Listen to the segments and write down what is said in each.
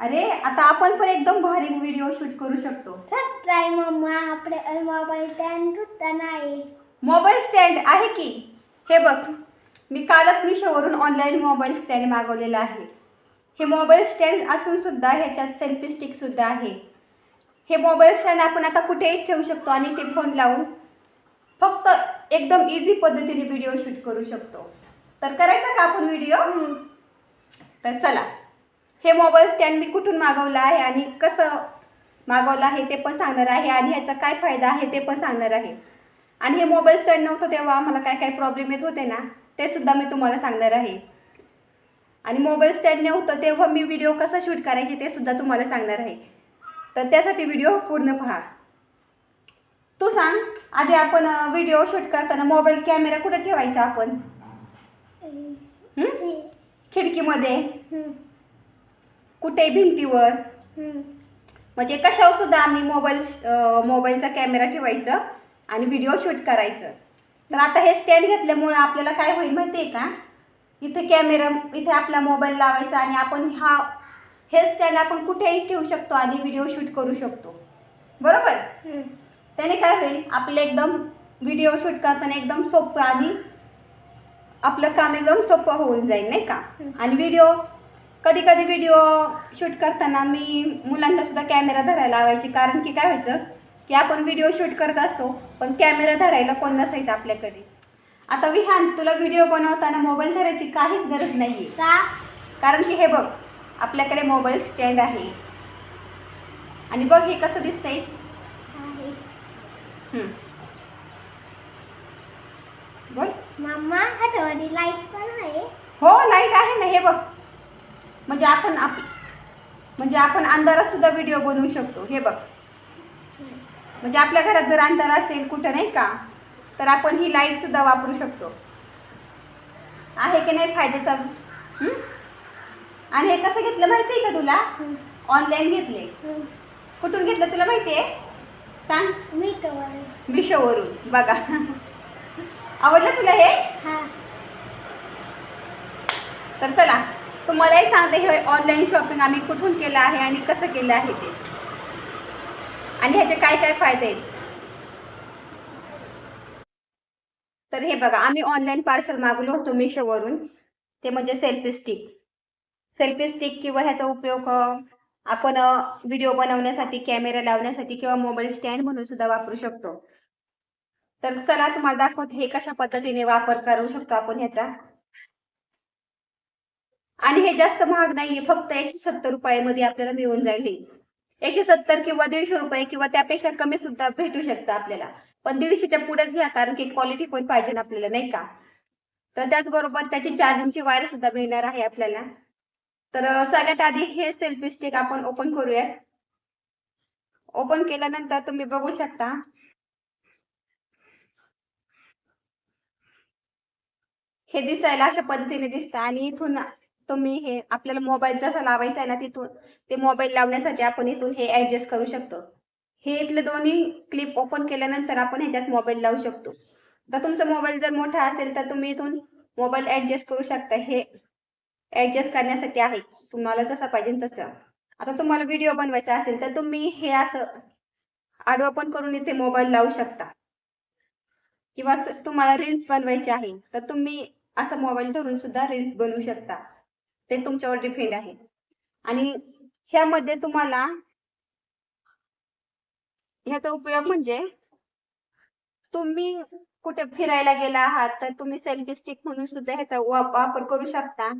अरे आता आपण पण एकदम भारी व्हिडिओ शूट करू शकतो. आपले मोबाईल स्टँड मोबाईल स्टँड आहे की? हे बघ मी कालच मिशोवरून ऑनलाईन मोबाईल स्टँड मागवलेला आहे. हे मोबाईल स्टँड असून सुद्धा ह्याच्यात सेल्फी स्टिक सुद्धा आहे. हे मोबाईल स्टँड आपण आता कुठेही ठेवू शकतो आणि ते फोन लावून फक्त एकदम इझी पद्धतीने व्हिडिओ शूट करू शकतो. तर करायचा का आपण व्हिडिओ तर चला. हे मोबाईल स्टँड मी कुठून मागवलं आहे आणि कसं मागवलं आहे ते पण सांगणार आहे आणि ह्याचा काय फायदा आहे ते पण सांगणार आहे. आणि हे मोबाईल स्टँड नव्हतं तेव्हा आम्हाला काय काय प्रॉब्लेम येत होते ना ते सुद्धा मी तुम्हाला सांगणार आहे. आणि मोबाईल स्टँड नव्हतं तेव्हा मी व्हिडिओ कसा शूट करायचे ते सुद्धा तुम्हाला सांगणार आहे. तर त्यासाठी व्हिडिओ पूर्ण पहा. तू सांग आधी आपण व्हिडिओ शूट करताना मोबाईल कॅमेरा कुठे ठेवायचा आपण? खिडकीमध्ये? कुठे भिंतीवर? म्हणजे कशावर सुद्धा आम्ही मोबाईल मोबाईलचा कॅमेरा ठेवायचं आणि व्हिडिओ शूट करायचं. तर आता हे स्टँड घेतल्यामुळं आपल्याला काय होईल माहिती आहे का? इथे कॅमेरा इथे आपला मोबाईल लावायचा आणि आपण हा हे स्टँड आपण कुठेही ठेवू शकतो आणि व्हिडिओ शूट करू शकतो. बरोबर? त्याने काय होईल? आपलं एकदम व्हिडिओ शूट करताना एकदम सोपं आणि आपलं काम एकदम सोपं होऊन जाईल नाही का? आणि व्हिडिओ कधी कधी व्हिडिओ शूट करताना मी मुलांना सुद्धा कॅमेरा धरायला लावायची. कारण की काय व्हायचं की आपण व्हिडिओ शूट करत असतो पण कॅमेरा धरायला कोण नसायचं आपल्याकडे. आता विहान तुला व्हिडिओ बनवताना मोबाईल धरायची काहीच गरज नाही आहे का? कारण की हे बघ आपल्याकडे मोबाईल स्टँड आहे. आणि बघ हे कसं दिसतंय. आहे. बोल. मम्मा लाइट पण आहे. हो लाइट आहे ना हे बघ. म्हणजे आपण आप म्हणजे आपण अंधारात सुद्धा व्हिडिओ बनवू शकतो. हे बघ. म्हणजे आपल्या घरात जर अंधार असेल कुठं नाही का तर आपण ही लाइट सुद्धा वापरू शकतो. आहे की नाही फायद्याचा? आणि हे कसं घेतलं माहिती आहे का तुला? ऑनलाईन घेतले. कुठून घेतलं तुला माहिती आहे? सांग. मिशोवरून. बघा. आवडलं तुला हे? हा. तर चला. तुम्हालाही सांगते हे ऑनलाईन शॉपिंग आम्ही कुठून केलं आहे आणि कसं केलं आहे ते. आणि ह्याचे काय काय फायदे आहेत? तर हे बघा आम्ही ऑनलाईन पार्सल मागवलो होतो मिशोवरून ते म्हणजे सेल्फी स्टिक सेल्फी स्टिक किंवा ह्याचा उपयोग आपण व्हिडिओ बनवण्यासाठी कॅमेरा लावण्यासाठी किंवा मोबाईल स्टँड म्हणून सुद्धा वापरू शकतो. तर चला तुम्हाला दाखवत हे कशा पद्धतीने वापर करू शकतो आपण ह्याचा. आणि हे जास्त महाग नाहीये. फक्त एकशे सत्तर रुपयामध्ये आपल्याला मिळून जाईल हे. एकशे सत्तर किंवा दीडशे रुपये किंवा त्यापेक्षा कमी सुद्धा भेटू शकतं आपल्याला. पण दीडशेच्या पुढेच घ्या कारण की क्वालिटी पण पाहिजे ना आपल्याला नाही का? तर त्याचबरोबर त्याची चार्जिंगची वायर सुद्धा मिळणार आहे आपल्याला. तर सगळ्यात आधी हे सेल्फी स्टिक आपण ओपन करूयात. ओपन केल्यानंतर तुम्ही बघू शकता. हे दिसायला अशा पद्धतीने दिसतं आणि इथून तुम्ही हे आपल्याला मोबाईल जसा लावायचा आहे ना तिथून ते मोबाईल लावण्यासाठी आपण इथून हे ऍडजस्ट करू शकतो. हे इथले दोन्ही क्लिप ओपन केल्यानंतर आपण ह्याच्यात मोबाईल लावू शकतो. तर तुमचा मोबाईल जर मोठा असेल तर तुम्ही इथून मोबाईल ऍडजस्ट करू शकता. हे ऍडजस्ट करण्यासाठी आहे. तुम्हाला जसा पाहिजे तसं. आता तुम्हाला व्हिडिओ बनवायचा असेल तर तुम्ही हे असं आडवं पण करून इथे मोबाईल लावू शकता. किंवा तुम्हाला रील्स बनवायचे आहे तर तुम्ही असं मोबाईल धरून सुद्धा रील्स बनवू शकता. ते तुमच्यावर डिपेंड आहे. आणि ह्यामध्ये तुम्हाला ह्याचा उपयोग म्हणजे तुम्ही कुठे फिरायला गेला आहात तर तुम्ही सेल्फी स्टिक म्हणून सुद्धा ह्याचा वापर करू शकता.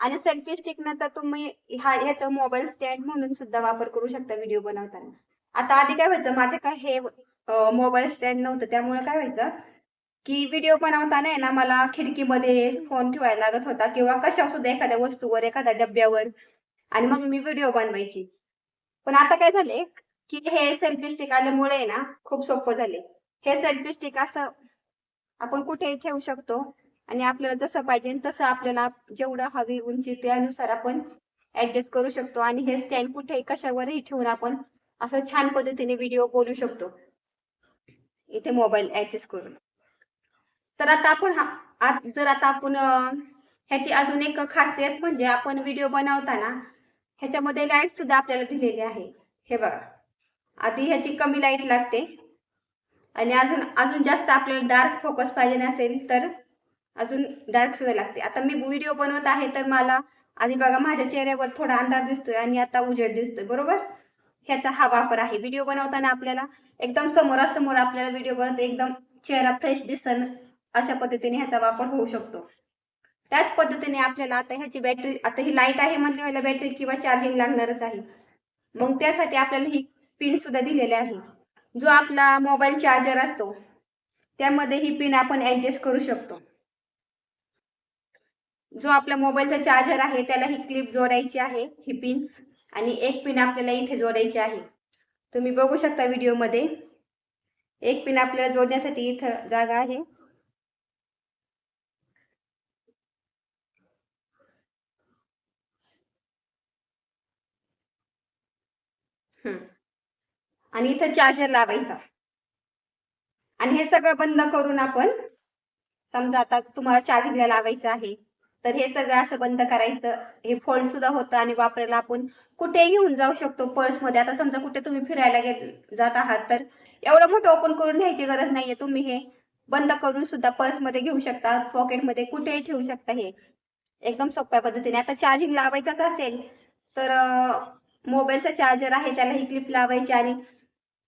आणि सेल्फी स्टिक नंतर तुम्ही ह्या ह्याचा मोबाईल स्टँड म्हणून सुद्धा वापर करू शकता व्हिडिओ बनवताना. आता आधी काय व्हायचं माझे काय हे मोबाईल स्टँड नव्हतं त्यामुळे काय व्हायचं की व्हिडिओ बनवताना आहे ना मला खिडकीमध्ये फोन ठेवायला लागत होता किंवा कशा सुद्धा एखाद्या वस्तूवर एखाद्या डब्यावर. आणि मग मी व्हिडिओ बनवायची. पण आता काय झाले की हे सेल्फी स्टिक आल्यामुळे ना खूप सोपं झाले हे सेल्फी स्टिक असं आपण कुठेही ठेवू शकतो आणि आपल्याला जसं पाहिजे तसं आपल्याला जेवढं हवी उंची त्यानुसार आपण ऍडजस्ट करू शकतो आणि हे स्टँड कुठेही कशावरही ठेवून आपण असं छान पद्धतीने व्हिडिओ बोलू शकतो. इथे मोबाईल ऍडजस्ट करून. तर आता आपण हा जर आता आपण ह्याची अजून एक खासियत म्हणजे आपण व्हिडिओ बनवताना ह्याच्यामध्ये लाइट सुद्धा आपल्याला दिलेली आहे. हे बघा. आधी ह्याची कमी लाइट लागते. आणि अजून अजून जास्त आपल्याला डार्क फोकस पाहिजे नसेल तर अजून डार्क सुद्धा लागते. आता मी व्हिडिओ बनवत आहे तर मला आधी बघा माझ्या चेहऱ्यावर थोडा अंधार दिसतोय आणि आता उजेड दिसतोय. बरोबर? ह्याचा हा वापर आहे. व्हिडिओ बनवताना आपल्याला एकदम समोरासमोर आपल्याला व्हिडिओ बनवत एकदम चेहरा फ्रेश दिसन अशा पद्धतीने ह्याचा वापर होऊ शकतो. त्याच पद्धतीने आपल्याला आता ह्याची बॅटरी आता ही लाइट आहे म्हणजे बॅटरी किंवा चार्जिंग लागणारच आहे. मग त्यासाठी आपल्याला ही पिन सुद्धा दिलेली आहे. जो आपला मोबाईल चार्जर असतो त्यामध्ये ही पिन आपण ऍडजस्ट करू शकतो. जो आपला मोबाईलचा चार्जर आहे त्याला ही क्लिप जोडायची आहे ही पिन आणि एक पिन आपल्याला इथे जोडायची आहे. तुम्ही बघू शकता व्हिडिओमध्ये एक पिन आपल्याला जोडण्यासाठी इथं जागा आहे. हम्म. आणि इथं चार्जर लावायचा. आणि हे सगळं बंद करून आपण समजा आता तुम्हाला चार्जिंगला लावायचं आहे तर हे सगळं असं बंद करायचं. हे फोल्ड सुद्धा होतं आणि वापरायला आपण कुठेही घेऊन जाऊ शकतो पर्समध्ये आता समजा कुठे तुम्ही फिरायला गे जात आहात तर एवढं मोठं ओपन करून घ्यायची गरज नाहीये. तुम्ही हे बंद करून सुद्धा पर्समध्ये घेऊ शकता पॉकेटमध्ये कुठेही ठेवू शकता हे. एकदम सोप्या पद्धतीने. आता चार्जिंग लावायचंच असेल तर मोबाईलचा चार्जर आहे त्याला ही क्लिप लावायची आणि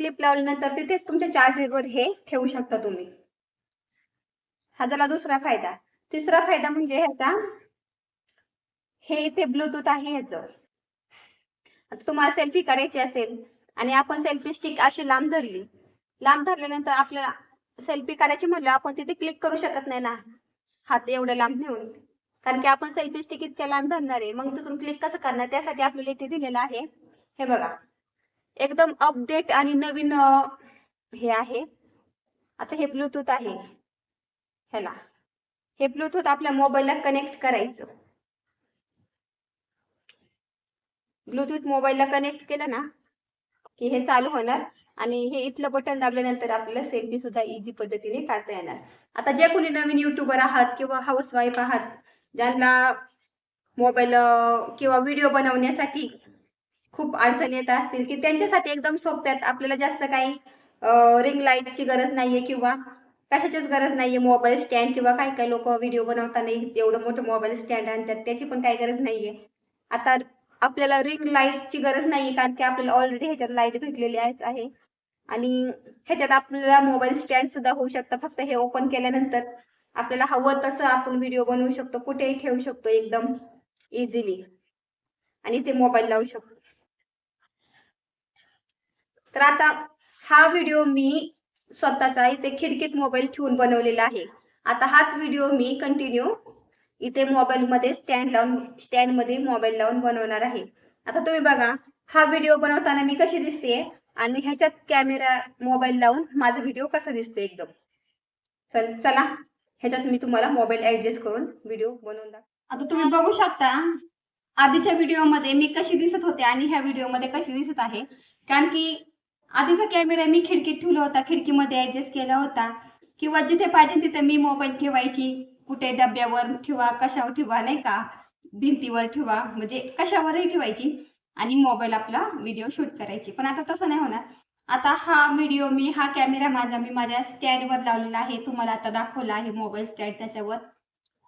क्लिप लावल्यानंतर तिथेच तुमच्या चार्जरवर हे ठेवू शकता तुम्ही. हा झाला दुसरा फायदा. तिसरा फायदा म्हणजे ह्याचा हे इथे ब्लूटूथ आहे ह्याचं. तुम्हाला सेल्फी करायची असेल आणि आपण सेल्फी स्टिक अशी लांब धरली. लांब धरल्यानंतर आपल्याला सेल्फी करायची म्हणलं आपण तिथे क्लिक करू शकत नाही ना. हात एवढं लांब नेऊन कारण की आपण सेल्फी स्टिक इतक्या लांब धरणार आहे. मग तिथून क्लिक कसं करणार? त्यासाठी आपल्याला इथे दिलेलं आहे. हे बघा. एकदम अपडेट आणि नवीन हे आहे. आता हे ब्लूटूथ आहे. ह्याला. हे ब्लूटूथ आपल्या मोबाईलला कनेक्ट करायचं. ब्लूटूथ मोबाईलला कनेक्ट केलं ना की हे चालू होणार. आणि हे इथलं बटन दाबल्यानंतर आपल्याला सेल्फी सुद्धा इझी पद्धतीने काढता येणार. आता जे कोणी नवीन युट्यूबर आहात किंवा हाऊस वाईफ आहात ज्यांना मोबाईल किंवा व्हिडिओ बनवण्यासाठी खूप अडचणी येत असतील की त्यांच्यासाठी एकदम सोप्यात आपल्याला जास्त काही रिंग लाईटची गरज नाहीये किंवा कशाचीच गरज नाहीये. मोबाईल स्टँड किंवा काही काही लोक व्हिडिओ बनवताना एवढं मोठं मोबाईल स्टँड आणतात त्याची पण काही गरज नाहीये. आता आपल्याला रिंग लाईटची गरज नाहीये कारण की आपल्याला ऑलरेडी ह्याच्यात लाइट भेटलेली आहे आणि ह्याच्यात आपल्याला मोबाईल स्टँड सुद्धा होऊ शकतं. फक्त हे ओपन केल्यानंतर आपल्याला हवं तसं आपण व्हिडिओ बनवू शकतो कुठेही ठेवू शकतो एकदम इझिली आणि ते मोबाईल लावू शकतो. तर आता हा व्हिडिओ मी स्वतःचा इथे खिडकीत मोबाईल ठेवून बनवलेला आहे. आता हाच व्हिडिओ मी कंटिन्यू इथे मोबाईलमध्ये स्टँड लावून स्टँडमध्ये मोबाईल लावून बनवणार आहे. आता तुम्ही बघा हा व्हिडिओ बनवताना मी कशी दिसते आणि ह्याच्यात कॅमेरा मोबाईल लावून माझा व्हिडिओ कसा दिसतो एकदम? चल चला. ह्याच्यात मी तुम्हाला मोबाईल ऍडजस्ट करून व्हिडिओ बनवून दाखव आता तुम्ही बघू शकता आधीच्या व्हिडिओमध्ये मी कशी दिसत होते आणि ह्या व्हिडिओमध्ये कशी दिसत आहे. कारण की आधीचा कॅमेरा मी खिडकीत ठेवला होता खिडकीमध्ये ऍडजस्ट केला होता. किंवा जिथे पाहिजे तिथे मी मोबाईल ठेवायची कुठे डब्यावर ठेवा कशावर ठेवा नाही का? भिंतीवर ठेवा म्हणजे कशावरही ठेवायची. आणि मोबाईल आपला व्हिडिओ शूट करायची. पण आता तसं नाही होणार. आता हा व्हिडिओ मी हा कॅमेरा माझा मी माझ्या स्टँडवर लावलेला आहे. तुम्हाला आता दाखवला आहे मोबाईल स्टँड त्याच्यावर.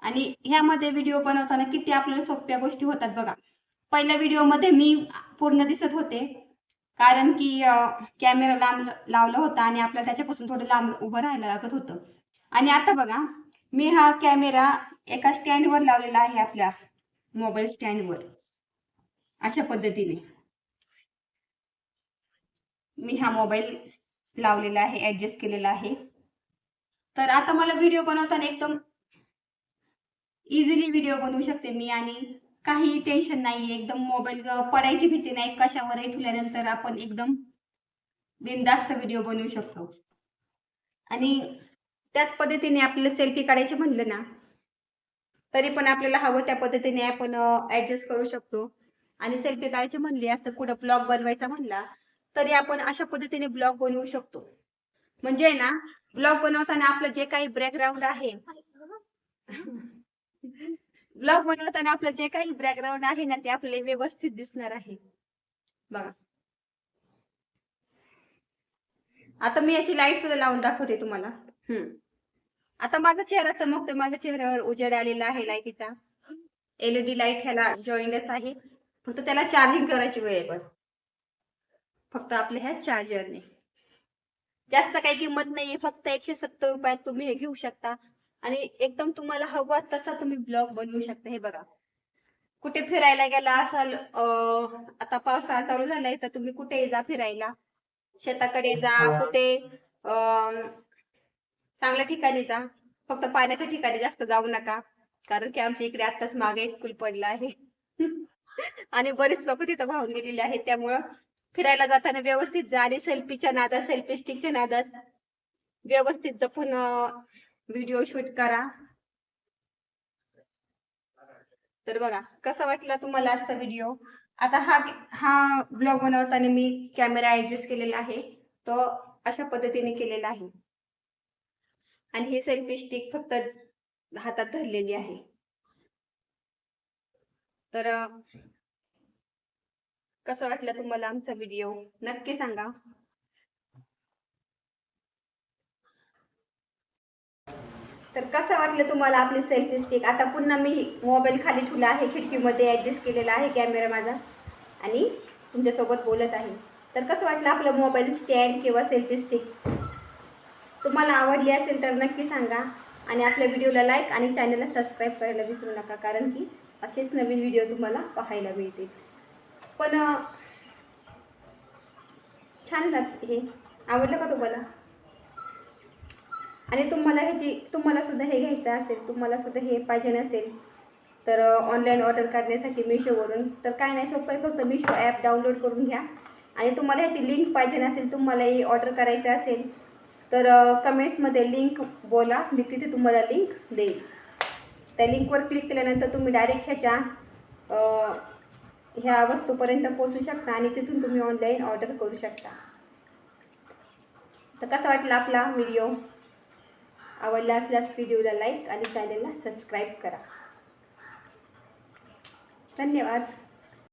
आणि ह्यामध्ये व्हिडिओ बनवताना किती आपल्याला सोप्या गोष्टी होतात बघा. पहिल्या व्हिडिओमध्ये मी पूर्ण दिसत होते. कारण की कॅमेरा लांब लावला होता आणि आपल्याला त्याच्यापासून थोडं लांब उभं राहायला लागत होतं. आणि आता बघा मी हा कॅमेरा एका स्टँडवर लावलेला आहे आपल्या मोबाईल स्टँडवर अशा पद्धतीने. मी हा मोबाईल लावलेला आहे ऍडजस्ट केलेला आहे. तर आता मला व्हिडिओ बनवताना एकदम इझिली व्हिडिओ बनवू शकते मी आणि काही टेन्शन नाही एकदम मोबाईल पडायची भीती नाही. कशावरही ठेवल्यानंतर आपण एकदम बिनधास्त व्हिडिओ बनवू शकतो. आणि त्याच पद्धतीने आपल्याला सेल्फी काढायची म्हणलं ना तरी पण आपल्याला हवं त्या पद्धतीने आपण ऍडजस्ट करू शकतो. आणि सेल्फी काढायची म्हणली असं कुठं ब्लॉग बनवायचा म्हणला तरी आपण अशा पद्धतीने ब्लॉग बनवू शकतो. म्हणजे ना ब्लॉग बनवताना आपलं जे काही बॅकग्राऊंड आहे ब्लॉग बनवताना आपलं जे काही बॅकग्राऊंड आहे ना ते आपल्याला व्यवस्थित दिसणार आहे. बघा. आता मी याची लाइट सुद्धा लावून दाखवते तुम्हाला. हम्म. आता माझा चेहरा चमकतोय. माझ्या चेहऱ्यावर उजेड आलेला आहे लाईटीचा एलईडी लाइट ह्याला जॉईंटच आहे. फक्त त्याला चार्जिंग करायची वेळ आहे पण. फक्त आपल्या ह्या चार्जरने जास्त काही किंमत नाहीये फक्त एकशे सत्तर रुपयात तुम्ही हे घेऊ शकता. आणि एकदम तुम्हाला हवा तसा तुम्ही ब्लॉग बनवू शकता हे बघा. कुठे फिरायला गेला असाल आता पावसाळा चालू झालाय तर तुम्ही कुठे जा फिरायला. शेताकडे जा कुठे चांगल्या ठिकाणी जा. फक्त पाण्याच्या ठिकाणी जास्त जाऊ नका कारण की आमच्या इकडे आताच मागे एक पूल पडला आहे. आणि बरेच लोक तिथं वाहून गेलेले आहेत त्यामुळं फिरायला जाताना व्यवस्थित जा आणि सेल्फीच्या नादात सेल्फी स्टिकच्या नादात. व्यवस्थित जपून व्हिडिओ शूट करा. तर बघा कसा वाटला तुम्हाला आजचा व्हिडिओ आता हा हा ब्लॉग बनवताना मी कॅमेरा ऍडजस्ट केलेला आहे. तो अशा पद्धतीने केलेला आहे. आणि ही सेल्फी स्टिक फक्त हातात धरलेली आहे. तर कसं वाटलं तुम्हाला आमचा व्हिडिओ नक्की सांगा. तर कसं वाटलं तुम्हाला आपली सेल्फी स्टिक आता पुन्हा मी मोबाईल खाली ठेवला आहे खिडकीमध्ये ॲडजस्ट केलेला आहे कॅमेरा माझा. आणि तुमच्यासोबत बोलत आहे. तर कसं वाटलं आपलं मोबाईल स्टँड किंवा सेल्फी स्टिक तुम्हाला आवडली असेल तर नक्की सांगा. आणि आपल्या व्हिडिओला लाईक आणि चॅनलला सबस्क्राईब करायला विसरू नका कारण की असेच नवीन व्हिडिओ तुम्हाला पाहायला मिळतील. पण छान राहत हे. आवडलं का तुम्हाला? आणि तुम्हाला ह्याची तुम्हालासुद्धा हे घ्यायचं असेल तुम्हालासुद्धा हे पाहिजे नसेल तर ऑनलाईन ऑर्डर करण्यासाठी मिशोवरून तर काय नाही सोपं आहे फक्त मिशो ॲप डाउनलोड करून घ्या. आणि तुम्हाला ह्याची लिंक पाहिजे नसेल तुम्हालाही ऑर्डर करायचं असेल तर कमेंट्समध्ये लिंक बोला. मी तिथे तुम्हाला लिंक देईल. त्या लिंकवर क्लिक केल्यानंतर तुम्ही डायरेक्ट ह्याच्या ह्या वस्तूपर्यंत पोहोचू शकता आणि तिथून तुम्ही ऑनलाईन ऑर्डर करू शकता. तर कसा वाटला आपला व्हिडिओ आवडला असल्यास व्हिडिओला लाईक आणि चॅनलला सबस्क्राईब करा. धन्यवाद.